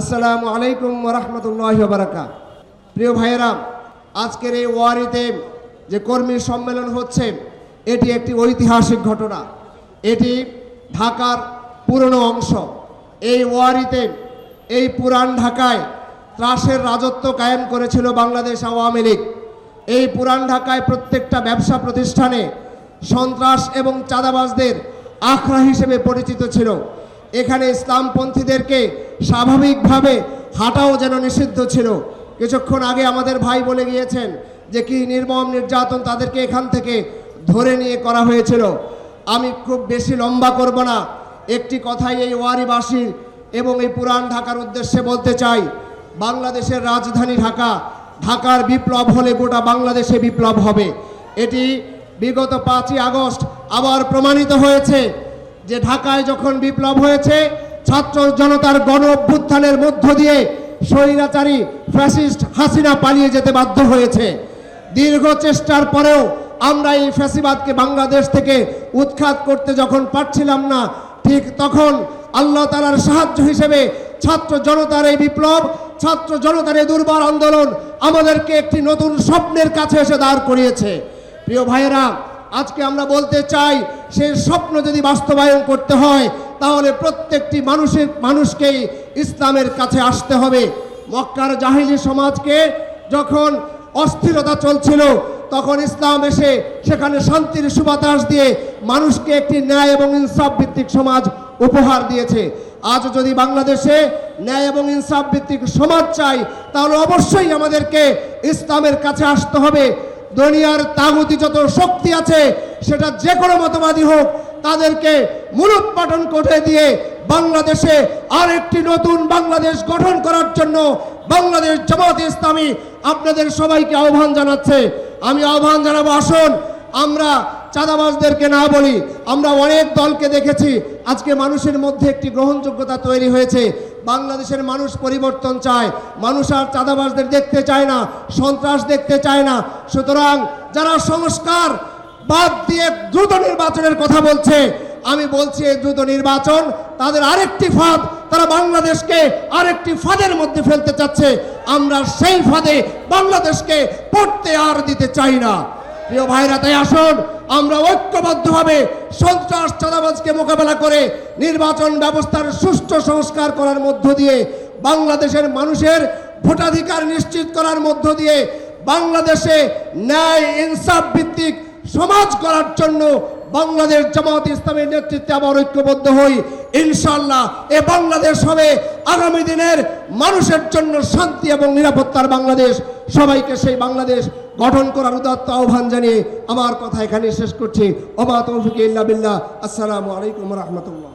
আসসালামু আলাইকুম রহমতুল্লাহ বারাকা প্রিয় ভাইয়েরা, আজকের এই ওয়ারিতে যে কর্মী সম্মেলন হচ্ছে, এটি একটি ঐতিহাসিক ঘটনা। এটি ঢাকার পুরনো অংশ। এই ওয়ারিতে, এই পুরান ঢাকায় ত্রাসের রাজত্ব কায়েম করেছিল বাংলাদেশ আওয়ামী লীগ। এই পুরান ঢাকায় প্রত্যেকটা ব্যবসা প্রতিষ্ঠানে সন্ত্রাস এবং চাঁদাবাজদের আখড়া হিসেবে পরিচিত ছিল। এখানে ইসলামপন্থীদেরকে স্বাভাবিকভাবে হাঁটাও যেন নিষিদ্ধ ছিল। কিছুক্ষণ আগে আমাদের ভাই বলে গিয়েছেন যে কি নির্মম নির্যাতন তাদেরকে এখান থেকে ধরে নিয়ে করা হয়েছিল। আমি খুব বেশি লম্বা করব না। একটি কথাই এই ওয়ারিবাসীর এবং এই পুরান ঢাকার উদ্দেশ্যে বলতে চাই, বাংলাদেশের রাজধানী ঢাকা, ঢাকার বিপ্লব হলে গোটা বাংলাদেশে বিপ্লব হবে। এটি বিগত পাঁচই আগস্ট আবার প্রমাণিত হয়েছে। যে ঢাকায় যখন বিপ্লব হয়েছে, ছাত্র জনতার গণ অভ্যুত্থানের মধ্য দিয়ে স্বৈরাচারী ফ্যাসিস্ট হাসিনা পালিয়ে যেতে বাধ্য হয়েছে। দীর্ঘ চেষ্টার পরেও আমরা এই ফ্যাসিবাদকে বাংলাদেশ থেকে উৎখাত করতে যখন পারছিলাম না, ঠিক তখন আল্লাহ তালার সাহায্য হিসেবে ছাত্র জনতার এই বিপ্লব, ছাত্র জনতার এই দুর্বার আন্দোলন আমাদেরকে একটি নতুন স্বপ্নের কাছে এসে দাঁড় করিয়েছে। প্রিয় ভাইয়েরা, আজকে আমরা বলতে চাই সেই স্বপ্ন যদি বাস্তবায়ন করতে হয়, তাহলে প্রত্যেকটি মানুষের, মানুষকেই ইসলামের কাছে আসতে হবে। মক্কার জাহিলি সমাজকে যখন অস্থিরতা চলছিল, তখন ইসলাম এসে সেখানে শান্তির সুবাতাস দিয়ে মানুষকে একটি ন্যায় এবং ইনসাফ ভিত্তিক সমাজ উপহার দিয়েছে। আজ যদি বাংলাদেশে ন্যায় এবং ইনসাফ ভিত্তিক সমাজ চাই, তাহলে অবশ্যই আমাদেরকে ইসলামের কাছে আসতে হবে। দুনিয়ার তাগুতি যত শক্তি আছে, সেটা যে কোনো মতবাদী হোক, তাদেরকে মূলত পাঠন করে দিয়ে বাংলাদেশে আর একটি নতুন বাংলাদেশ গঠন করার জন্য বাংলাদেশ জামাত ইসলামী আপনাদের সবাইকে আহ্বান জানাচ্ছে। আমি আহ্বান জানাব, আসুন, আমরা চাঁদাবাজদেরকে না বলি, আমরা অনেক দলকে দেখেছি, আজকে মানুষের মধ্যে একটি গ্রহণযোগ্যতা তৈরি হয়েছে। বাংলাদেশের মানুষ পরিবর্তন চায়, মানুষ আর চাঁদাবাজদের দেখতে চায় না, সন্ত্রাস দেখতে চায় না। সুতরাং যারা সংস্কার বাদ দিয়ে দ্রুত নির্বাচনের কথা বলছে, আমি বলছি এই দ্রুত নির্বাচন তাদের আরেকটি ফাঁদ, তারা বাংলাদেশকে আরেকটি ফাঁদের মধ্যে ফেলতে চাচ্ছে। আমরা সেই ফাঁদে বাংলাদেশকে পড়তে আর দিতে চাই না। প্রিয় ভাইরা, তাই আসুন, আমরা ঐক্যবদ্ধভাবে সন্ত্রাস চাঁদাবাজকে মোকাবেলা করে নির্বাচন ব্যবস্থার সুষ্ঠু সংস্কার করার মধ্য দিয়ে, বাংলাদেশের মানুষের ভোটাধিকার নিশ্চিত করার মধ্য দিয়ে, বাংলাদেশে ন্যায় ইনসাফ ভিত্তিক সমাজ করার জন্য বাংলাদেশ জামাত ইসলামের নেতৃত্বে আবার ঐক্যবদ্ধ হই। ইনশাল্লাহ এ বাংলাদেশ হবে আগামী দিনের মানুষের জন্য শান্তি এবং নিরাপত্তার বাংলাদেশ। সবাইকে সেই বাংলাদেশ গঠন করার উদাত্ত আহ্বান জানিয়ে আমার কথা এখানে শেষ করছি। অবা তৌফিক ইল্লা আসসালামু আলাইকুম রহমতুল্লাহ।